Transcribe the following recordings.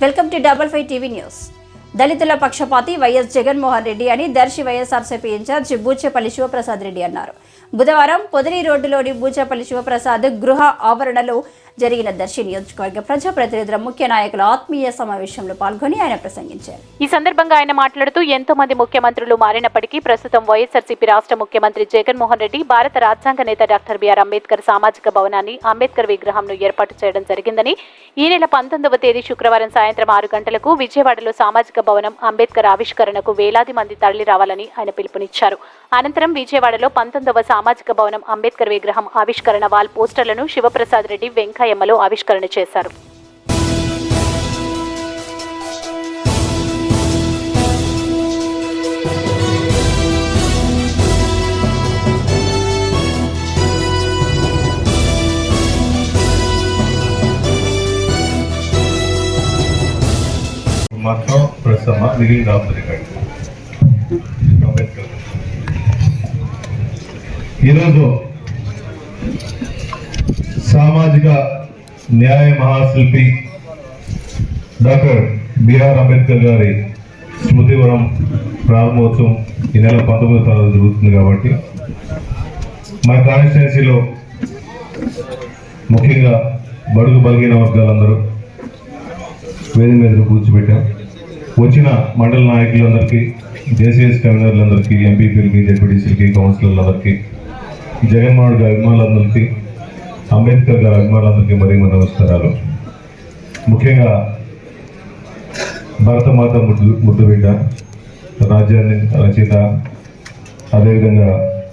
welcome to double five TV news దళితుల పక్షపాతి YS Jaganmohan Reddy అని దర్శి వైఎస్ఆర్సీపీ ఇన్ఛార్జి బూచేపల్లి శివప్రసాద్ రెడ్డి అన్నారు. బుధవారం పొదిలి రోడ్డులోని బూచేపల్లి శివప్రసాద్ గృహ ఆవరణలో జరిగిన దర్శి నియోజకవర్గ ప్రజాప్రతినిధుల ముఖ్య నాయకుల ఆత్మీయ సమావేశంలో పాల్గొని ఆయన ప్రసంగించారు. ఈ సందర్భంగా ఆయన మాట్లాడుతూ ఎంతో మంది ముఖ్యమంత్రులు మారినప్పటికీ ప్రస్తుతం వైఎస్ఆర్సీపీ రాష్ట్ర ముఖ్యమంత్రి జగన్మోహన్ రెడ్డి భారత రాజ్యాంగ నేత డాక్టర్ బిఆర్ అంబేద్కర్ సామాజిక భవనాన్ని అంబేద్కర్ విగ్రహంను ఏర్పాటు చేయడం జరిగిందని ఈ నెల పంతొమ్మిదవ తేదీ శుక్రవారం సాయంత్రం ఆరు గంటలకు విజయవాడలో సామాజిక భవనం అంబేద్కర్ ఆవిష్కరణకు వేలాది మంది తరలి రావాలని ఆయన పిలుపునిచ్చారు. అనంతరం విజయవాడలో పంతొమ్మిదవ సామాజిక భవనం అంబేద్కర్ విగ్రహం ఆవిష్కరణ వాల్ పోస్టర్లను శివప్రసాద్ రెడ్డి వెంకయ్యమ్మలో ఆవిష్కరణ చేశారు. ప్రస్తుతం మిగిలిన ఆఫ్ రికార్డ్ అంబేద్కర్. ఈరోజు సామాజిక న్యాయ మహాశిల్పి డాక్టర్ బిఆర్ అంబేద్కర్ గారి స్మృతివరం ప్రారంభోత్సవం ఈ నెల పంతొమ్మిదో తారీఖు జరుగుతుంది కాబట్టి మా కాన్స్టిట్యున్సీలో ముఖ్యంగా బడుగు బలిగిన వర్గాలందరూ వేది మీద కూర్చోబెట్టాం వచ్చిన మండల నాయకులందరికీ జేసీఎస్ కన్వీనర్లందరికీ ఎంపీపీలకి జెడ్పీటీసీలకి కౌన్సిలర్లందరికీ జగన్మోహన్ గారి అభిమానులందరికీ అంబేద్కర్ గారి అభిమానులందరికీ మరీ మన నమస్కారాలు. ముఖ్యంగా భరతమాత ముద్దు ముద్దుబిడ్డ రాజ్యాన్ని రచయిత అదేవిధంగా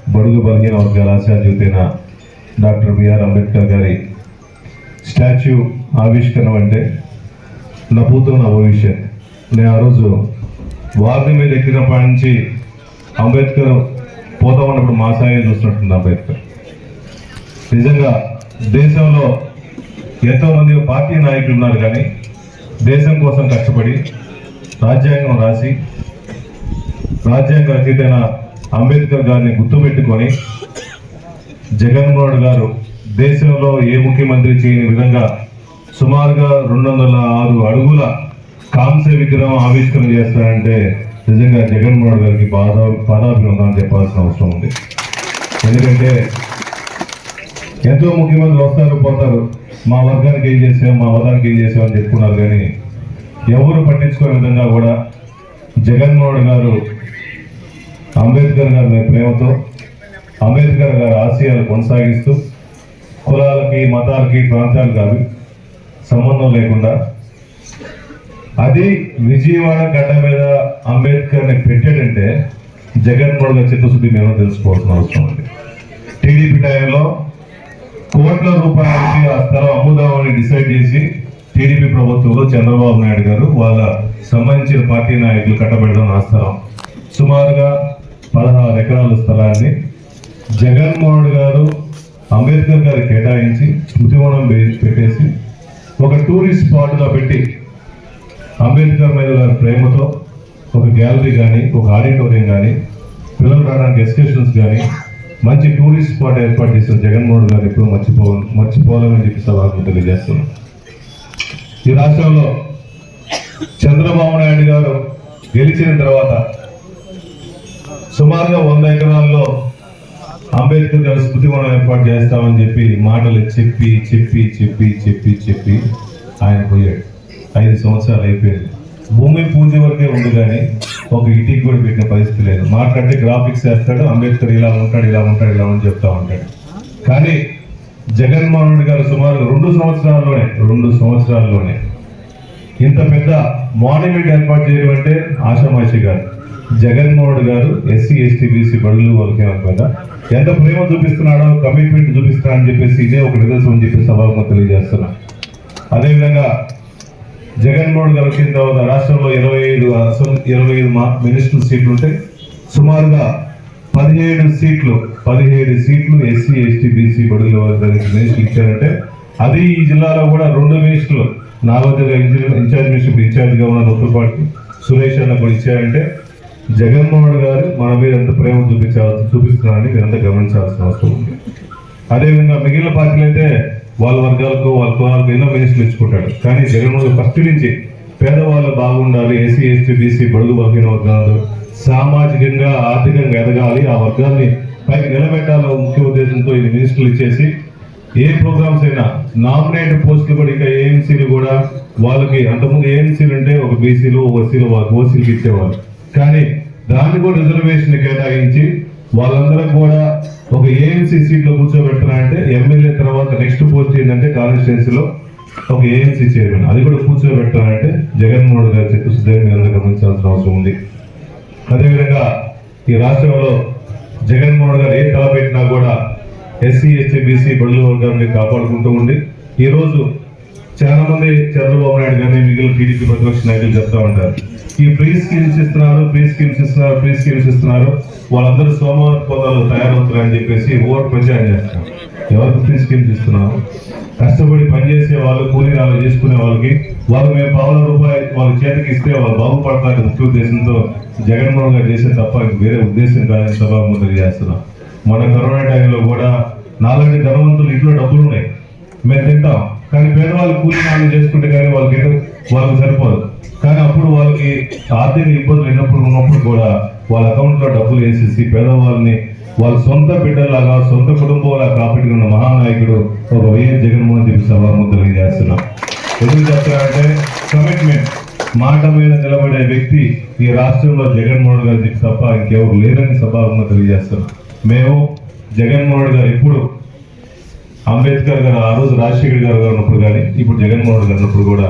బడుగు బలహీన వర్గాల ఆశాజ్యోతైన డాక్టర్ బిఆర్ అంబేద్కర్ గారి స్టాచ్యూ ఆవిష్కరణ అంటే నా పూతో నా భవిష్యత్ నేను ఆ రోజు వారిని మీద ఎక్కినప్పటి నుంచి అంబేద్కర్ పోతా ఉన్నప్పుడు మా సాయం చూస్తున్నట్టుంది అంబేద్కర్. నిజంగా దేశంలో ఎంతోమంది పార్టీ నాయకులు ఉన్నారు కానీ దేశం కోసం కష్టపడి రాజ్యాంగం రాసి రాజ్యాంగ రచయితైన అంబేద్కర్ గారిని గుర్తుపెట్టుకొని జగన్మోహన్ గారు దేశంలో ఏ ముఖ్యమంత్రి చేయని విధంగా సుమారుగా రెండు వందల ఆరు అడుగుల కాంస్య విగ్రహం ఆవిష్కరణ చేస్తారంటే నిజంగా జగన్మోహన్ గారికి పాద అని చెప్పాల్సిన అవసరం ఉంది. ఎందుకంటే ఎంతో ముఖ్యమంత్రులు వస్తారు పోతారు. మా వర్గానికి ఏం చేసాం మా వర్గానికి ఏం చేసాం అని చెప్పుకున్నారు కానీ ఎవరు పట్టించుకునే విధంగా కూడా జగన్మోహన్ గారు అంబేద్కర్ గారి ప్రేమతో అంబేద్కర్ గారి ఆశయాలు కొనసాగిస్తూ కులాలకి మతాలకి ప్రాంతాలకు అవి సంబంధం లేకుండా అది విజయవాడ గడ్డ మీద అంబేద్కర్ని పెట్టాడంటే జగన్మోహన్ గారి చిత్తశుద్ధి మేము తెలుసుకోవాల్సిన అవసరం ఉంది. టీడీపీ టైంలో కోట్ల రూపాయలకి ఆ స్థలం అమ్ముదామని డిసైడ్ చేసి టీడీపీ ప్రభుత్వంలో చంద్రబాబు నాయుడు గారు వాళ్ళ సంబంధించిన పార్టీ నాయకులు కట్టబెట్టడం ఆ స్థలం. సుమారుగా పదహారు ఎకరాల స్థలాన్ని జగన్మోహన్ గారు అంబేద్కర్ గారు కేటాయించి స్మృతివనం పెట్టేసి ఒక టూరిస్ట్ స్పాట్గా పెట్టి అంబేద్కర్ మీద గారి ప్రేమతో ఒక గ్యాలరీ కానీ ఒక ఆడిటోరియం కానీ పిల్లలు రావడానికి ఎక్స్కర్షన్స్ కానీ మంచి టూరిస్ట్ స్పాట్ ఏర్పాటు చేసిన జగన్మోహన్ గారు ఎప్పుడు మర్చిపో మర్చిపోవాలని చెప్పి సభకు తెలియజేస్తున్నాం. ఈ రాష్ట్రంలో చంద్రబాబు నాయుడు గారు గెలిచిన తర్వాత సుమారుగా వంద ఎకరాల్లో అంబేద్కర్ గారి స్మృతివనం ఏర్పాటు చేస్తామని చెప్పి మాటలు చెప్పి చెప్పి చెప్పి చెప్పి చెప్పి ఆయన పోయాడు. ఐదు సంవత్సరాలు అయిపోయింది. భూమి పూజ వరకే ఉంది కానీ ఒక ఇటీకి కూడా పెట్టిన పరిస్థితి లేదు. మాట్లాడితే గ్రాఫిక్స్ వేస్తాడు అంబేద్కర్ ఇలా ఉంటాడు ఇలా ఉంటాడు ఇలా అని చెప్తా ఉంటాడు. కానీ జగన్మోహన్ రెడ్డి గారు సుమారు రెండు సంవత్సరాల్లోనే రెండు సంవత్సరాల్లోనే ఇంత పెద్ద మాన్యుమెంట్ ఏర్పాటు చేయడం అంటే గారు. జగన్మోహన్ గారు ఎస్సీ ఎస్టీ బీసీ బడులు వాళ్ళకి మీద ఎంత ప్రేమ చూపిస్తున్నాడో కమిట్మెంట్ చూపిస్తున్నాడని చెప్పేసి ఇదే ఒక నిదర్శనం అని చెప్పి సభకు తెలియజేస్తున్నా. అదేవిధంగా జగన్మోహన్ గారు వచ్చిన తర్వాత రాష్ట్రంలో ఇరవై ఐదు ఇరవై ఐదు మా మినిస్టర్ సీట్లు ఉంటే సుమారుగా పదిహేడు సీట్లు పదిహేడు సీట్లు ఎస్సీ ఎస్టీ బీసీ బడుల వారికి మినిస్టర్ ఇచ్చారంటే అది ఈ జిల్లాలో కూడా రెండు మినిస్టర్లు నాలుగోదిగా ఇన్ఛార్జ్ మినిస్టర్ ఇన్ఛార్జ్గా ఉన్న నొప్పుపాటి సురేష్ అన్న కూడా ఇచ్చారంటే జగన్మోహన్ గారు మన మీద ఎంత ప్రేమ చూపించాల్సి చూపిస్తున్నారని మీరంతా గమనించాల్సిన అవసరం ఉంది. అదేవిధంగా మిగిలిన పార్టీలు అయితే వాళ్ళ వర్గాలకు వాళ్ళ కులాలకు ఎన్నో మినిస్టర్లు ఇచ్చుకుంటాడు కానీ జగన్మోహన్ ఫస్ట్ నుంచి పేదవాళ్ళు బాగుండాలి ఎస్సీ ఎస్టీ బీసీ బడుగు బలహీన వర్గాలు సామాజికంగా ఆర్థికంగా ఎదగాలి. ఆ వర్గాన్ని పైకి నిలబెట్టాలో ముఖ్య ఉద్దేశంతో ఇది మినిస్టర్లు ఇచ్చేసి ఏ ప్రోగ్రామ్స్ అయినా నామినేట్ పోస్టులు కూడా ఇంకా ఏఎంసీలు కూడా వాళ్ళకి అంతకుముందు ఏఎంసీలు అంటే ఒక బీసీలు ఓసీలు వాళ్ళకి ఓసీలకు ఇచ్చేవాళ్ళు. కానీ దాన్ని కూడా రిజర్వేషన్ కేటాయించి వాళ్ళందరూ కూడా ఒక ఏఎంసీ సీట్లో కూర్చోబెట్టరా అంటే ఎమ్మెల్యే తర్వాత నెక్స్ట్ పోస్ట్ ఏంటంటే కాన్స్టిట్యున్సీలో ఒక ఏఎంసీ చైర్మన్. అది కూడా కూర్చోబెట్టారంటే జగన్మోహన్ గారు చెప్పి మీరు గమనించాల్సిన అవసరం ఉంది. అదేవిధంగా ఈ రాష్ట్రంలో జగన్మోహన్ గారు ఏ తలపెట్టినా కూడా ఎస్సీ ఎస్టీ బీసీ బడుగు వర్గాన్ని కాపాడుకుంటూ ఉండి ఈరోజు చాలా మంది చంద్రబాబు నాయుడు కానీ మిగిలిన టీడీపీ ప్రతిపక్ష నాయకులు చెప్తా ఉంటారు. ఈ ఫ్రీ స్కీమ్స్ ఇస్తున్నారు ఫ్రీ స్కీమ్స్ ఇస్తున్నారు ఫ్రీ స్కీమ్స్ ఇస్తున్నారు. వాళ్ళందరూ సోమవారం పొందాలు తయారవుతున్నాయని చెప్పేసి ఓవర్ ప్రచారం చేస్తారు ఎవరికి ఫ్రీ స్కీమ్స్ ఇస్తున్నాము కష్టపడి పనిచేసే వాళ్ళు కూలీ నాలు చేసుకునే వాళ్ళకి వాళ్ళు మేము పావుల రూపాయి వాళ్ళ చేతికి ఇస్తే వాళ్ళు బాగుపడతారు ముఖ్య ఉద్దేశంతో జగన్మోహన్ గారు చేసే తప్ప వేరే ఉద్దేశం కాదని సభాముఖం చేస్తున్నాం మన కరోనా టైంలో కూడా నాలాంటి ధనవంతులు ఇంట్లో డబ్బులు ఉన్నాయి. మేము తింటాం. కానీ పేదవాళ్ళు కూలీ నాలు చేసుకుంటే కానీ వాళ్ళకి వాళ్ళకి సరిపోదు. కానీ అప్పుడు వాళ్ళకి ఆర్థిక ఇబ్బందులు ఎన్నప్పుడు ఉన్నప్పుడు కూడా వాళ్ళ అకౌంట్లో డబ్బులు వేసేసి పేదవాళ్ళని వాళ్ళ సొంత బిడ్డలాగా సొంత కుటుంబంలా కాపాడుకున్న మహానాయకుడు ఒక వైఎస్ జగన్మోహన్ చెప్పి సభాముఖం చేస్తున్నాం ఎందుకు చెప్తారంటే కమిట్మెంట్ మాట మీద నిలబడే వ్యక్తి ఈ రాష్ట్రంలో జగన్మోహన్ గారి చెప్పి తప్ప ఇంకెవరు లేరని సభాముఖం తెలియజేస్తున్నాం మేము జగన్మోహన్ గారు ఎప్పుడు అంబేద్కర్ గారు ఆ రోజు రాజశేఖర్ గారు గారు ఉన్నప్పుడు కానీ ఇప్పుడు జగన్మోహన్ గారు ఉన్నప్పుడు కూడా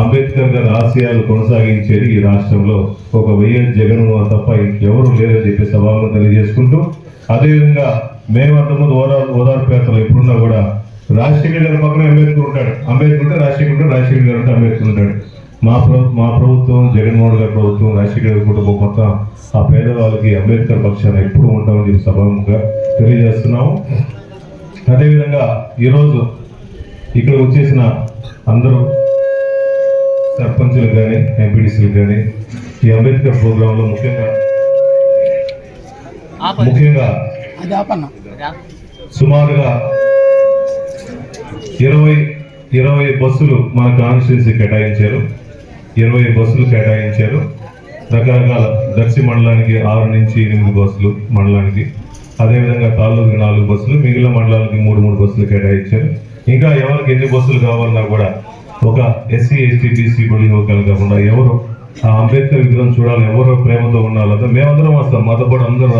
అంబేద్కర్ గారి ఆశయాలు కొనసాగించేది ఈ రాష్ట్రంలో ఒక వైఎస్ జగన్మోహన్ తప్ప ఇంకెవరు లేరని చెప్పి సభలో తెలియజేసుకుంటూ అదేవిధంగా మేము అంతకుముందు ఓదార్ ఓదార్పు యాత్రలు ఎప్పుడున్నా కూడా రాజశేఖర్ గారి పక్కన అంబేద్కర్ ఉంటాడు. అంబేద్కర్ ఉంటే రాజశేఖర్ ఉంటాడు రాజశేఖర్ గారు ఉంటే అంబేద్కర్ ఉంటాడు. మా ప్రభు మా ప్రభుత్వం జగన్మోహన్ గారి ప్రభుత్వం రాజశేఖర్ గారి కుటుంబం మొత్తం ఆ పేదవాళ్ళకి అంబేద్కర్ పక్షాన ఎప్పుడు ఉంటామని చెప్పి సభాముఖంగా తెలియజేస్తున్నాము. అదేవిధంగా ఈరోజు ఇక్కడ వచ్చేసిన అందరూ సర్పంచులకు కానీ ఎంపీటీసీలకు కానీ ఈ అంబేద్కర్ ప్రోగ్రాంలో ముఖ్యంగా ముఖ్యంగా సుమారుగా ఇరవై ఇరవై బస్సులు మన కాన్స్టిట్యున్సీ కేటాయించారు. ఇరవై బస్సులు కేటాయించారు. రకరకాల దర్శి మండలానికి ఆరు నుంచి ఎనిమిది బస్సులు మండలానికి. అదేవిధంగా తాళ్ళూరుకి నాలుగు బస్సులు మిగిలిన మండలానికి మూడు మూడు బస్సులు కేటాయించారు. ఇంకా ఎవరికి ఎన్ని బస్సులు కావాలన్నా కూడా ఒక ఎస్సీ ఎస్టీ బీసీ బడి వర్గాలు కాకుండా ఎవరు ఆ అంబేద్కర్ విగ్రహం చూడాలి ఎవరు ప్రేమతో ఉండాలి మేమందరం వస్తాం. మాతో అందరం